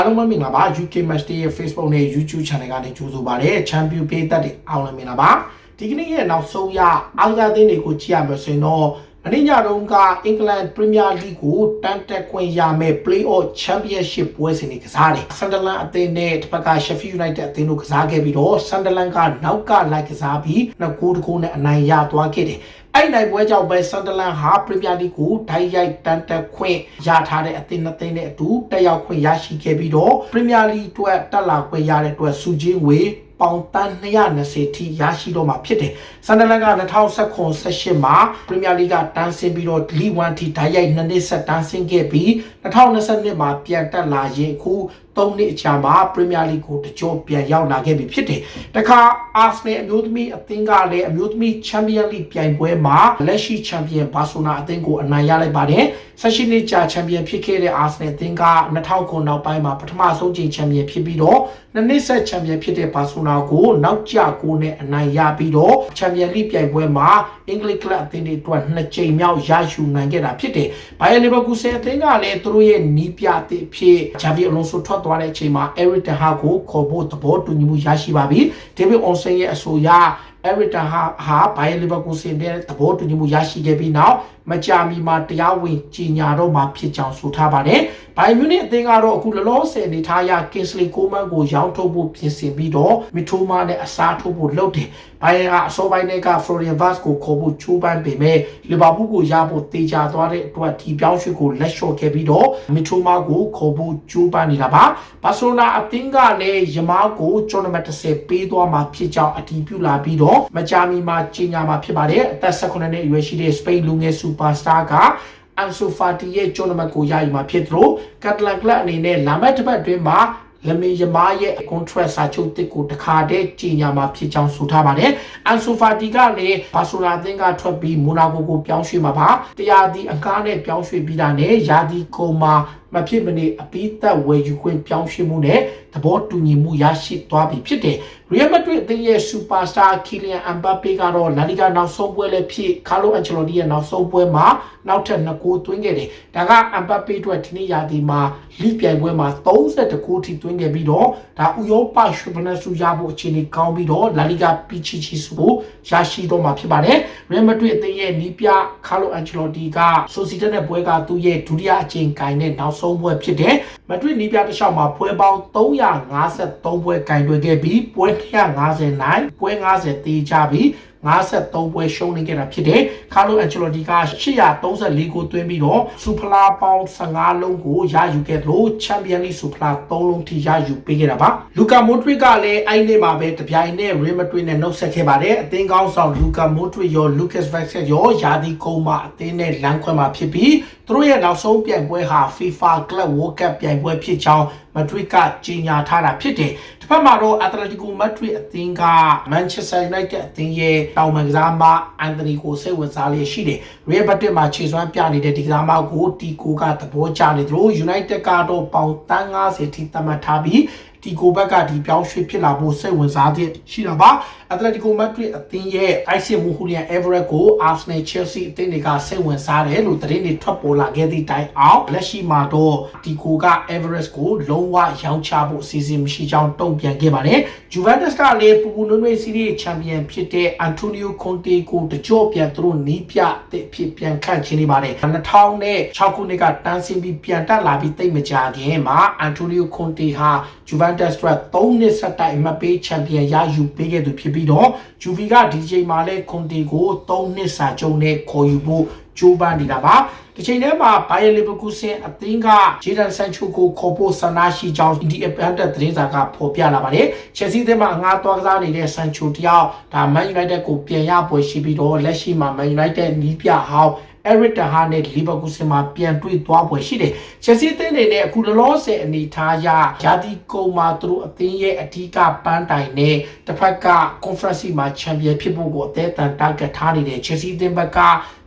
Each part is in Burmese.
အားလုံးပဲမင်္ဂလာပါ UK Match Day ရဲ့ Facebook နဲ့ YouTube Channel ကနေကြိုဆိုပါရစေ။ Champion ပေးသက်တွေအားလုံးမင်္ဂလာပါ။ဒီကနေ့ရဲ့နောက်ဆုံးရအားကစားသင်းတွေကိုကြည့်ရမယ်ဆိုရင်တော့မနေ့ညတုန်းကအင်္ဂလန်ပရီးမီယာလိကိုတန်တက်ခွင့်ရမယ် Play-off Championship ပွဲစဉ်တွေကစားတယ်။ Sunderland အသင်းနဲ့တစ်ဖက်က Sheffield United အသင်းတို့ကစားခဲ့ပြီးတော့ Sunderland ကနောက်ကလိုက်ကစားပြီးနှစ်ဂိုးတစ်ဂိုးနဲ့အနိုင်ရသွားခဲ့တယ်။ အဲ့နိုင်ပွဲကြောင့်ပဲ Sunderland ဟာ Premier League ကိုဓာတ်ရိုက်တန်တက်ခွင့်ရထားတဲ့အသင်းနှစ်သင်းနဲ့အတူတက်ရောက်ခွင့်ရရှိခဲ့ပြီးတော့ Premier League အတွက်တက်လာခွင့်ရတဲ့အတွက်စုချင်းဝေးပေါင်တန်း220ထိရရှိတော့မှာဖြစ်တယ်။ဆန်ဒလန်က2019-18မှာပရီးမီယာလိကတန်းဆင်းပြီးတော့လီ1ထိဓာတ်ရိုက်2နှစ်ဆက်တန်းဆင်းခဲ့ပြီး2022မှာပြန်တက်လာရင်အခု 3နှစ်အကြာမှာပရီးမီယာလိကိုတကြောပြန်ရောက်လာခဲ့ပြီဖြစ်တယ်။တခါအာဆနယ်အမျိုးသမီးအသင်းကလည်းအမျိုးသမီးချန်ပီယံလိပြိုင်ပွဲမှာလက်ရှိချန်ပီယံဘာဆိုနာအသင်းကိုအနိုင်ရလိုက်ပါတယ်။ဆက်ရှိနှစ်ကြာချန်ပီယံဖြစ်ခဲ့တဲ့အာဆနယ်အသင်းက2009နောက်ပိုင်းမှာပထမဆုံးချိန်ချန်ပီယံဖြစ်ပြီးတော့နှစ်နှစ်ဆက်ချန်ပီယံဖြစ်တဲ့ဘာဆိုနာကိုနောက်ကျကိုနဲ့အနိုင်ရပြီးတော့ချန်ပီယံလိပြိုင်ပွဲမှာအင်္ဂလိပ်ကလပ်အသင်းတွေအတွက်နှစ်ကြိမ်မြောက်ရယူနိုင်ခဲ့တာဖြစ်တယ်။ဘိုင်ယန်လီဗာပူးဆယ်အသင်းကလည်းသူတို့ရဲ့နီးပြအသစ်ဖြစ်ဂျာဗီအလွန်ဆိုထွက်သွားတဲ့အချိန်မှာအရစ်တန်ဟာကိုခေါ်ဖို့သဘောတူညီမှုရရှိပါပြီ။ဒေးဗစ်အွန်ဆန်ရဲ့အဆိုအရအဲရစ်တန်ဟာဟာဘိုင်လီဗာပူးစင်တဲ့သဘောတူညီမှုရရှိခဲ့ပြီးနောက် မကြာမီမှာတရားဝင်ကြီးညာတော့မှာဖြစ်ကြောင်းဆိုထားပါတယ်။ဘိုင်မြူနစ်အသင်းကတော့အခုလောလောဆယ်နေထားရကင်စလီကိုမန်ကိုရောင်းထုတ်ဖို့ပြင်ဆင်ပြီးတော့မီထိုမာနဲ့အစားထိုးဖို့လုပ်တယ်။ဘိုင်ကအစောပိုင်းကဖလိုရီယန်ဗတ်ကိုခေါ်ဖို့ချိုးပန်းပေမဲ့လီဗာပူးကိုရဖို့တေချာသွားတဲ့အတွက်ဒီပြောင်းရွှေ့ကိုလက်လျှော့ခဲ့ပြီးတော့မီထိုမာကိုခေါ်ဖို့ချိုးပန်းနေတာပါ။ဘာဆိုနာအသင်းကလည်းယမားကိုဂျွန်နမတ်30ပေးသွားမှာဖြစ်ကြောင်းအတည်ပြုလာပြီးတော့မကြာမီမှာကြီးညာမှာဖြစ်ပါတယ်။အသက်18နှစ်အရွယ်ရှိတဲ့စပိန်လူငယ်စူပါစတာကအန်ဆိုဖာတီရဲ့ဂျွန်နမတ်ကိုရယူမှာဖြစ်သလိုကတ်တလန်ကလပ်အနေနဲ့လာမယ့်တစ်ပတ်အတွင်းမှာလမင်ယမားရဲ့ contract စာချုပ်တစ်ကိုတခါတည်းကြီးညာမှာဖြစ်ကြောင်းဆိုထားပါတယ်။အန်ဆိုဖာတီကလည်းဘာဆိုလာသင်းကထွက်ပြီးမိုနာကိုကိုပြောင်းရွှေ့မှာပါ။တရားဒီအကားနဲ့ပြောင်းရွှေ့ပြီးတာနဲ့ယာဒီကိုမာမဖြစ်မနေအပိသက်ဝယ်ယူခွင့်ပြောင်းရွှေ့မှုနဲ့သဘောတူညီမှုရရှိသွားပြီဖြစ်တယ်။ Real Madrid အသင်းရဲ့စူပါစတာကီလီယန်အမ်ဘပ်ပေကတော့လာလီဂါနောက်ဆုံးပွဲလည်းဖြစ်ကာလိုအန်ချယ်လိုတီရဲ့နောက်ဆုံးပွဲမှာနောက်ထပ်2ဂိုးသွင်းခဲ့တယ်။ဒါကအမ်ဘပ်ပေအတွက်ဒီနေ့ရာသီမှာလိပြိုင်ပွဲမှာ32ဂိုးထိသွင်းခဲ့ပြီးတော့ဒါဥရောပရှုပနဆူရဖို့အခြေအနေကောင်းပြီးတော့လာလီဂါပီချီချီစုကိုရရှိတော့မှာဖြစ်ပါတယ်။ Real Madrid အသင်းရဲ့နီးပြကာလိုအန်ချယ်လိုတီကဆိုစီတက်တဲ့ပွဲကသူ့ရဲ့ဒုတိယအကြိမ်ကိုင်တဲ့နောက်ဆုံးပွဲဖြစ်တယ်။ မက်ဒရစ်နီးပြတစ်လျှောက်မှာပွဲပေါင်း353ပွဲကင်တွယ်ခဲ့ပြီးပွဲ150နိုင်ပွဲ90တေးကြပြီး 53ပွဲရှုံးနေခဲ့တာဖြစ်တယ်။ကာလိုအန်ချယ်လိုတီက834ကိုသွင်းပြီးတော့စူဖလာပေါင်း15လုံးကိုရယူခဲ့သလိုချန်ပီယံလိစူဖလာ3လုံးထိရယူပေးခဲ့တာပါ။လူကာမိုဒရစ်ကလည်းအဲ့ဒီမှာပဲတပြိုင်နက်ရီမက်ဒရစ်နဲ့နှုတ်ဆက်ခဲ့ပါတယ်။အသင်းကောင်းဆောင်လူကာမိုဒရစ်ရောလူကတ်ဗက်ဆက်ရောယာဒီကုန်းမှာအသင်းနဲ့လမ်းခွဲမှာဖြစ်ပြီးသူတို့ရဲ့နောက်ဆုံးပြိုင်ပွဲဟာ FIFA Club World Cup ပြိုင်ပွဲဖြစ်ကြောင်းမက်ဒရစ်ကကြေညာထားတာဖြစ်တယ်။တစ်ဖက်မှာတော့ Atletico Madrid အသင်းက Manchester United အသင်းရဲ့တောင်ပန်ကစားမအန်တိုနီကိုစိတ်ဝင်စားလျက်ရှိတယ်။ Real Madrid မှာခြေစွမ်းပြနေတဲ့ဒီကစားမကိုတီကိုကသဘောကျနေသလို United ကတော့ပေါင်350ထိသတ်မှတ်ထားပြီး ဒီကိုဘက်ကဒီပြောင်းရွှေ့ဖြစ်လာဖို့စိတ်ဝင်စားတဲ့ရှိတာပါအက်တလက်တီကိုမက်ဒရစ်အသင်းရဲ့အိုက်ဆီမူဟူလီယန်အေဗရက်ကိုအာဆနယ်ချယ်ဆီအသင်းတွေကစိတ်ဝင်စားတယ်လို့သတင်းတွေထွက်ပေါ်လာခဲ့သည့်တိုင်အောင်လက်ရှိမှာတော့ဒီကိုကအေဗရက်ကိုလုံးဝရောင်းချဖို့အစီအစဉ်မရှိကြောင်းတုံ့ပြန်ခဲ့ပါတယ်ဂျူဗန်တက်စ်ကလည်းပူပူနွေ့နွေ့စီးရီးချန်ပီယံဖြစ်တဲ့အန်တိုနီယိုကွန်တေကိုတကြော့ပြန်သူတို့နီးပြတဲ့ဖြစ်ပြန်ခန့်ချင်းနေပါတယ်2006ခုနှစ်ကတန်းစင်ပြီးပြန်တက်လာပြီးတိတ်မကြခင်မှာအန်တိုနီယိုကွန်တေဟာဂျူဗန်တက်စ်အတွက်3နှစ်ဆက်တိုက်အမှတ်ပေးချန်ပီယံရယူပေးခဲ့သူဖြစ်ပြီးတော့ဂျူဗီကဒီချိန်မှာလဲကွန်တီကို3နှစ်စာချုပ်နဲ့ခေါ်ယူဖို့ကြိုးပမ်းနေတာပါဒီချိန်ထဲမှာဘိုင်ယန်လီဗာပူးဆင်အသင်းကဂျေဒန်ဆန်ချိုကိုခေါ်ဖို့ဆန္ဒရှိကြောင်းဒီအပန်တက်သတင်းစာကဖော်ပြလာပါတယ်ချက်စီးသင်းမှာအငှားသွားကစားနေတဲ့ဆန်ချိုတယောက်ဒါမန်ယူနိုက်တက်ကိုပြန်ရပွဲရှိပြီးတော့လက်ရှိမှာမန်ယူနိုက်တက်နီးပြဟောင်း အဲရစ်တဟာနဲ့လီဗာပူးဆင်မှာပြန်တွေ့သွားပွဲရှိတယ်။ချက်စီးအသင်းတွေနဲ့အခုလောလောဆယ်အနေထားရယာတီကုံမှာသူတို့အသင်းရဲ့အထူးကပန်းတိုင်နဲ့တစ်ဖက်က conference မှာချန်ပီယံဖြစ်ဖို့ကိုအသေးအံတာဂက်ထားနေတဲ့ချက်စီးအသင်းဘက်က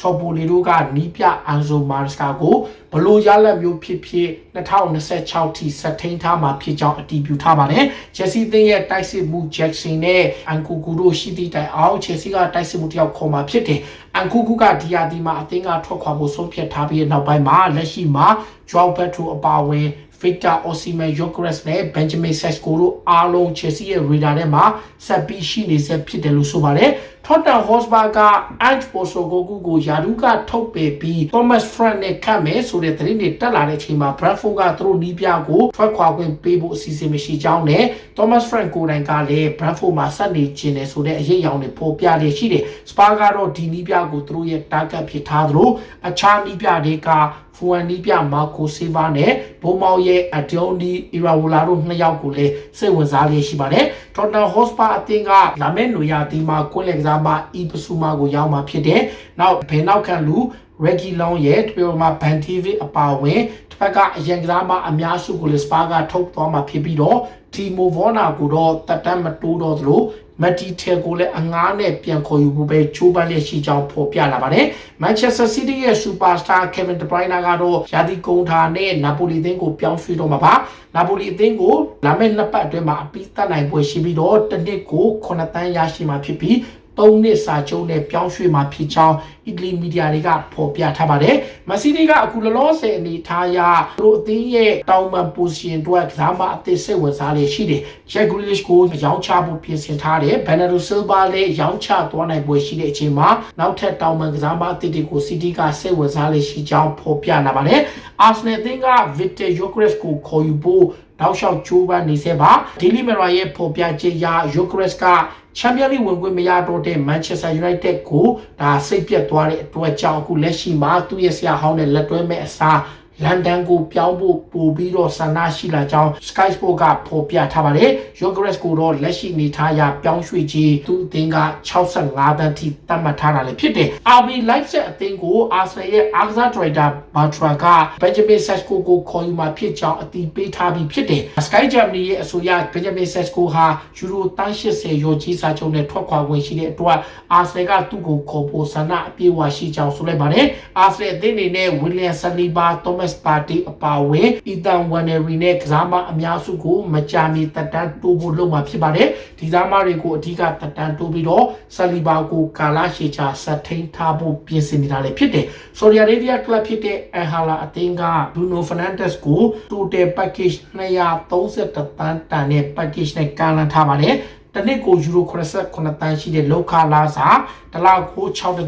ထော်ပိုလီတို့ကနီးပြအန်ဇိုမာစကာကိုဘလို့ရလက်မျိုးဖြစ်ဖြစ်2026ထိဆက်ထိန်ထားမှာဖြစ်ကြောင်းအတည်ပြုထားပါတယ်။ချက်စီးသင်းရဲ့တိုက်စစ်မှုဂျက်ဆန်နဲ့အန်ကူကူတို့ရှိသည့်တိုင်အောင်ချက်စီကတိုက်စစ်မှုတယောက်ခေါ်มาဖြစ်တယ်။အန်ကူကူကဒီယာဒီမှာအသင်းကထွက်ခွာဖို့ဆုံးဖြတ်ထားပြီးတဲ့နောက်ပိုင်းမှာလက်ရှိမှာ Joao Pedro အပါအဝင် Victor Osimhen, Gyökeres နဲ့ Benjamin Sesko တို့အားလုံး Chelsea ရဲ့ radar ထဲမှာဆက်ပြီးရှိနေဆက်ဖြစ်တယ်လို့ဆိုပါတယ်။ Tottenham Hotspur က Ange Postecoglou ကိုယာဒူးကထုတ်ပယ်ပြီး Thomas Frank နဲ့ခတ်မယ်ဆိုတဲ့သတင်းတွေတက်လာတဲ့အချိန်မှာ Brentford ကသူတို့နီးပြကိုထွက်ခွာခွင့်ပေးဖို့အစီအစဉ်မရှိကြောင်းနဲ့ Thomas Frank ကိုယ်တိုင်ကလည်း Brentford မှာဆက်နေခြင်းတယ်ဆိုတဲ့အရေးအယောင်တွေပေါ်ပြလျက်ရှိတယ်။ Spurs ကတော့ဒီနီးပြကိုသူတို့ရဲ့ target ဖြစ်ထားသလိုအခြားနီးပြတွေက ဖူဝန်နီးပြမာကိုဆေးဘာနဲ့ဘုံမောင်ရဲ့အဒိုနီအီရာဝလာတို့နှစ်ယောက်ကိုလည်းစိတ်ဝင်စားလျက်ရှိပါတယ်။ Tottenham Hotspur အသင်းကလာမယ့်နွေရာသီမှာကွင်းလည်ကစားမအီပစူမာကိုရောက်မှာဖြစ်တယ်။နောက်ဘယ်နောက်ခံလူ Reggie Long ရဲ့တပြောမှာ Van TV အပါအဝင်တစ်ဖက်ကအရင်ကစားမအများစုကိုလည်း Spa ကထုတ်သွားမှာဖြစ်ပြီးတော့ Timo Werner ကိုတော့တက်တမ်းမတိုးတော့သလို မက်တီထဲကိုလည်းအငားနဲ့ပြန်ခေါ်ယူဖို့ပဲချိုးပန်းလျက်ရှိကြောင်းဖော်ပြလာပါတယ်။ Manchester City ရဲ့ Superstar Kevin De Bruyne ကတော့ရာသီကုန်ထာနဲ့နာပိုလီအသင်းကိုပြောင်းရွှေ့တော့မှာပါ။နာပိုလီအသင်းကိုလာမယ့်နှစ်ပတ်အတွင်းမှာအပြီးသတ်နိုင်ပွဲရှိပြီးတော့တစ်နှစ်ကို9တန်းရရှိမှာဖြစ်ပြီး ၃နှစ်စာချုပ်နဲ့ပြောင်းရွှေ့မှာဖြစ်ကြောင်းအီတလီမီဒီယာတွေကဖော်ပြထားပါတယ်။မက်ဆီတီကအခုလောလောဆယ်အနေထားအရသူတို့အသင်းရဲ့တောင်ပန်ပိုရှင်အတွက်ကစားမအသစ်စိတ်ဝင်စားလေရှိတယ်။ Jack Grealish ကိုရောင်းချဖို့ပြင်ဆင်ထားတယ်။ Bernardo Silva လည်းရောင်းချသွားနိုင်ပွဲရှိတဲ့အချိန်မှာနောက်ထပ်တောင်ပန်ကစားမအသစ်တွေကိုစီးတီးကစိတ်ဝင်စားလေရှိကြောင်းဖော်ပြလာပါတယ်။ Arsenal အသင်းက Victor Gyökeres ကိုခေါ်ယူဖို့ တောက်လျှောက်ကြိုးပမ်းနေစေပါ Daily Mirror ရဲ့ဖော်ပြချက်အရ Gyökeres ကချန်ပီယံလိဝင်ခွင့်မရတော့တဲ့ Manchester United ကိုဒါစိတ်ပြတ်သွားတဲ့အတွက်ကြောင့်အခုလက်ရှိမှာသူ့ရဲ့ဆရာဟောင်းနဲ့လက်တွဲမဲ့အစား လန်ဒန်ကိုပြောင်းဖို့ပို့ပြီးတော့ဆန္ဒရှိလာကြောင်း Sky Sport ကဖော်ပြထားပါတယ်။ Yogres ကိုတော့လက်ရှိနေထားရပြောင်းရွှေ့ခြင်းသူအသင်းက65တန်းထိသတ်မှတ်ထားတာလည်းဖြစ်တယ်။ RB Leipzig အသင်းကို Arsenal ရဲ့အားကစားဒရိုက်တာ Bartra က Benjamin Sesko ကိုခေါ်ယူมาဖြစ်ကြောင်းအတည်ပြုထားပြီးဖြစ်တယ်။ Sky Germany ရဲ့အဆိုအရ Benjamin Sesko ဟာယူရိုတန်း80ရောကြီးစာချုပ်နဲ့ထွက်ခွာဝင်ရှိတဲ့အတွက် Arsenal ကသူ့ကိုခေါ်ဖို့ဆန္ဒအပြည့်အဝရှိကြောင်းဆိုလိုက်ပါတယ်။ Arsenal အသင်းအနေနဲ့ William Saliba, Thomas Partey အပါအဝင် Ethan Wannery နဲ့ကစားမအများစုကိုမကြာမီတက်တန်းတိုးဖို့လုပ်မှာဖြစ်ပါတယ်။ဒီကစားမတွေကိုအဓိကတက်တန်းတိုးပြီးတော့ Saliba ကိုကာလာရှေချာဆက်ထိန်ထားဖို့ပြင်ဆင်နေတာလည်းဖြစ်တယ်။ Saudi Arabia Club ဖြစ်တဲ့ Al Hilal အသင်းက Bruno Fernandes ကို total package 231တန်းတန်တဲ့ package နဲ့ကမ်းလှမ်းထားပါတယ်။ တနစ်ကိုယူရို89တန်းရှိတဲ့လောက်ခလာစာတလောက်ကို6.4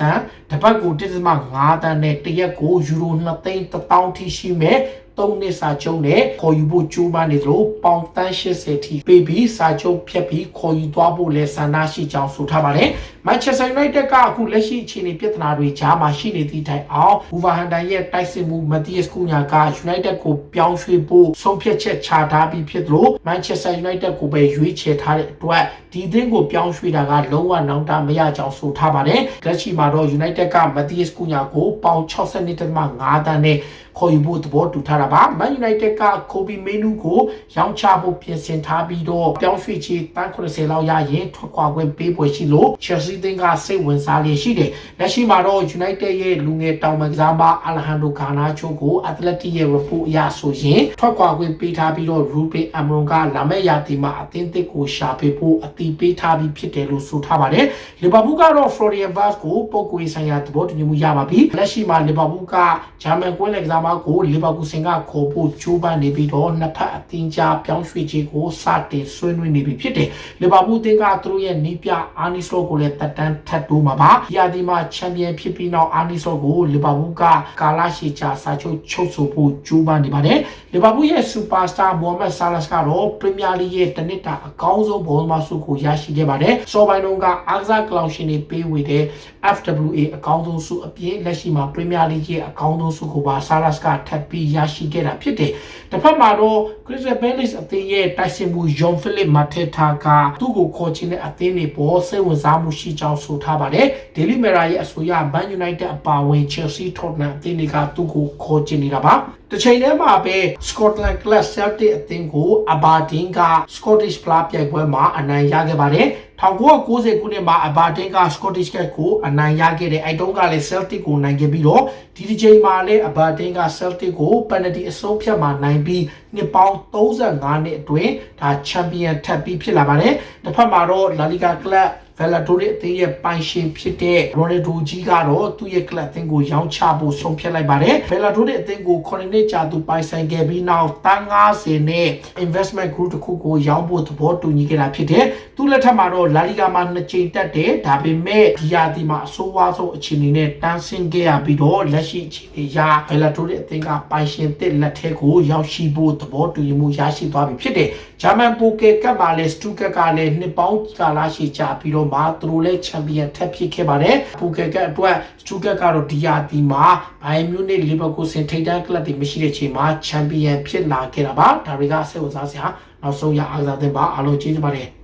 တန်းတပတ်ကို1.5တန်းနဲ့တရက်ကိုယူရို2သိန်း1000ထိရှိမဲ့3နှစ်စာချုပ်နဲ့ခေါ်ယူဖို့ကြိုးပမ်းနေသလိုပေါင်တန်း80ထိပေးပြီးစာချုပ်ဖြတ်ပြီးခေါ်ယူသွားဖို့လဲဆန္ဒရှိကြောင်းဆိုထားပါတယ်။ Manchester United ကအခုလက်ရှိအခြေအနေပြဿနာတွေကြားမှာရှိနေသည့်တိုင်အောင် Wolverhampton ရဲ့တိုက်စစ်မှု Matthias Cunha က United ကိုပြောင်းရွှေ့ဖို့ဆုံးဖြတ်ချက်ချထားပြီးဖြစ်သလို Manchester United ကိုပဲရွေးချယ်ထားတဲ့အတွက်ဒီသင်းကိုပြောင်းရွှေ့တာကလုံးဝနောက်တာမရကြောင်းဆိုထားပါတယ်။လက်ရှိမှာတော့ United က Matthias Cunha ကိုပေါင်62.5တန်းနဲ့ခေါ်ယူဖို့သဘောတူထားတာပါ။ Man United က Kobe Menu ကိုရောင်းချဖို့ပြင်ဆင်ထားပြီးတော့ပြောင်းရွှေ့ချေတန်း80လောက်ရရင်ထွက်ခွာခွင့်ပေးပွဲရှိလို့ Chelsea သင်းကစိတ်ဝင်စားလျက်ရှိတယ်။လက်ရှိမှာတော့ United ရဲ့လူငယ်တောင်ပံကစားမ Alejandro Garnacho ကို Athletic ရဲ့ report အရဆိုရင်ထွက်ခွာခွင့်ပေးထားပြီးတော့ Ruben Amorim ကလာမယ့်ရာသီမှာအသင်းသစ်ကိုရှာပေးဖို့အတည်ပြုထားပြီးဖြစ်တယ်လို့ဆိုထားပါတယ်။လီဗာပူးကတော့ Florian Wirtz ကိုပုတ်ကွေးဆိုင်ရာသဘောတူညီမှုရပါပြီ။လက်ရှိမှာလီဗာပူးကဂျာမန်ကွင်းလက်ကစားမကိုလီဗာပူးစင်ကခေါ်ဖို့ကြိုးပမ်းနေပြီးတော့နှစ်ဖက်အသင်းကြားပြောင်းရွှေ့ခြင်းကိုစတင်ဆွေးနွေးနေပြီဖြစ်တယ်။လီဗာပူးအသင်းကသူတို့ရဲ့နီးပြအာနီစလော့ကိုလည်းတက်တန်းထပ်တိုးမှာပါ။ဒီအဒီမှာချန်ပီယံဖြစ်ပြီးနောက်အာနီစလော့ကိုလီဗာပူးကကာလာရှီချာစာချုပ်ချုပ်ဆိုဖို့ကြိုးပမ်းနေပါတယ်။လီဗာပူးရဲ့စူပါစတာမိုဟာမက်ဆာလတ်ကတော့ပရီးမီးယားလိရဲ့တနစ်တာအကောင်းဆုံးဘောလုံးမဆုကိုရရှိခဲ့ပါတယ်။စောပိုင်းတုန်းကအားကစားကလောင်ရှင်တွေပေးဝေတဲ့ FWA အကောင်းဆုံးဆုအပြင်လက်ရှိမှာပရီးမီးယားလိရဲ့အကောင်းဆုံးဆုကိုပါဆာလတ်ကထပ်ပြီးရရှိခဲ့တာဖြစ်တယ်။တစ်ဖက်မှာတော့ Crystal Palace အသင်းရဲ့တိုက်စစ်မှု John Philip Mateta ကသူ့ကိုခေါ်ချင်တဲ့အသင်းတွေပေါ်စိတ်ဝင်စားမှုရှိကြောင်းဆိုထားပါတယ်။ Daily Mirror ရဲ့အဆိုအရ Man United အပါအဝင် Chelsea, Tottenham အသင်းတွေကသူ့ကိုခေါ်ချင်နေတာပါ။တစ်ချိန်တည်းမှာပဲ Scotland Class Celtic အသင်းကို Aberdeen က Scottish Flag ပြိုင်ပွဲမှာအနိုင်ရခဲ့ပါတယ်။1990ခုနှစ်မှာ Aberdeen က Scottish Cat ကိုအနိုင်ရခဲ့တဲ့အဲတုန်းကလည်း Celtic ကိုနိုင်ခဲ့ပြီးတော့ဒီဒီချိန်မှာလည်း Aberdeen က Celtic ကို penalty အဆုံးဖြတ်မှာနိုင်ပြီးနှစ်ပေါင်း35နှစ်အတွင်းဒါချန်ပီယံထပ်ပြီးဖြစ်လာပါတယ်။တစ်ဖက်မှာတော့ La Liga Club Valladolid အသင်းရဲ့ပိုင်ရှင်ဖြစ်တဲ့ Ronaldo ကြီးကတော့သူ့ရဲ့ club အသင်းကိုရောင်းချဖို့ဆုံးဖြတ်လိုက်ပါတယ် Valladolid အသင်းကို9နှစ်ကြာသူပိုင်ဆိုင်ခဲ့ပြီးနောက်တန်း90နဲ့ investment group တစ်ခုကိုရောင်းဖို့သဘောတူညီခဲ့တာဖြစ်တယ်သူလက်ထက်မှာတော့ La Liga မှာနှစ်ကြိမ်တက်တယ်ဒါပေမဲ့ဒီယာဒီမှာအဆိုးဝါးဆုံးအခြေအနေနဲ့တန်းဆင်းခဲ့ရပြီးတော့လက်ရှိအခြေအနေအရ Valladolid အသင်းကပိုင်ရှင်သစ်လက်ထဲကိုရောက်ရှိဖို့သဘောတူညီမှုရရှိသွားပြီဖြစ်တယ်ဂျာမန်ပိုကယ်ကပ်မှာလည်းစတူကတ်ကလည်းနှစ်ပေါင်းကာလရှိကြပြီးတော့မှသူတို့လည်းချန်ပီယံထပ်ဖြစ်ခဲ့ပါတယ်ပိုကယ်ကပ်အတွက်စတူကတ်ကတော့ဒီယာဒီမှာဘိုင်မြူနစ်လီဗာပူးဆင်ထိပ်တန်းကလပ်တွေမရှိတဲ့ချိန်မှာချန်ပီယံဖြစ်လာခဲ့တာပါဒါတွေကစိတ်ဝင်စားစရာနောက်ဆုံးရအားကစားသင်းပါအားလုံးကျေးဇူးပါတယ်